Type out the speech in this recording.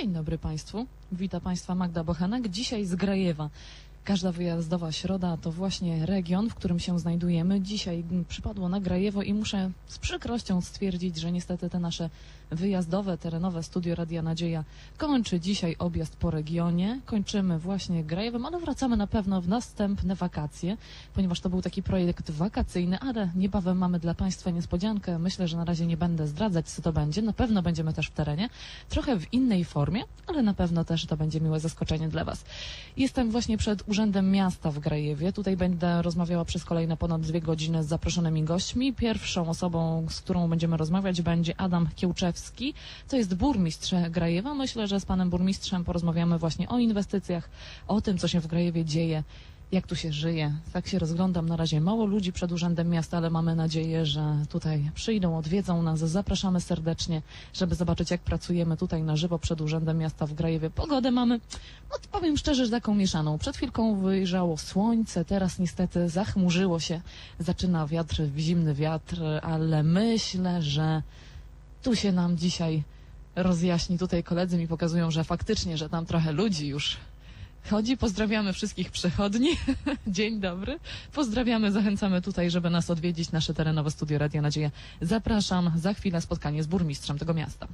Dzień dobry Państwu. Witam Państwa Magda Bochanek. Dzisiaj z Grajewa. Każda wyjazdowa środa to właśnie region, w którym się znajdujemy. Dzisiaj mm, przypadło na Grajewo i muszę z przykrością stwierdzić, że niestety te nasze wyjazdowe, terenowe studio Radia Nadzieja kończy dzisiaj objazd po regionie. Kończymy właśnie Grajewem, ale wracamy na pewno w następne wakacje, ponieważ to był taki projekt wakacyjny, ale niebawem mamy dla Państwa niespodziankę. Myślę, że na razie nie będę zdradzać, co to będzie. Na pewno będziemy też w terenie, trochę w innej formie, ale na pewno też to będzie miłe zaskoczenie dla Was. Jestem właśnie przed Urzędem Miasta w Grajewie. Tutaj będę rozmawiała przez kolejne ponad dwie godziny z zaproszonymi gośćmi. Pierwszą osobą, z którą będziemy rozmawiać, będzie Adam Kiełczewski. To jest burmistrz Grajewa. Myślę, że z panem burmistrzem porozmawiamy właśnie o inwestycjach, o tym, co się w Grajewie dzieje. Jak tu się żyje? Tak się rozglądam na razie. Mało ludzi przed Urzędem Miasta, ale mamy nadzieję, że tutaj przyjdą, odwiedzą nas. Zapraszamy serdecznie, żeby zobaczyć, jak pracujemy tutaj na żywo przed Urzędem Miasta w Grajewie. Pogodę mamy, no powiem szczerze, że taką mieszaną. Przed chwilką wyjrzało słońce, teraz niestety zachmurzyło się. Zaczyna wiatr, zimny wiatr, ale myślę, że tu się nam dzisiaj rozjaśni. Tutaj koledzy mi pokazują, że faktycznie, że tam trochę ludzi już chodzi. Pozdrawiamy wszystkich przechodni. Dzień dobry. Pozdrawiamy, zachęcamy tutaj, żeby nas odwiedzić, nasze terenowe studio Radia Nadzieja. Zapraszam za chwilę spotkanie z burmistrzem tego miasta.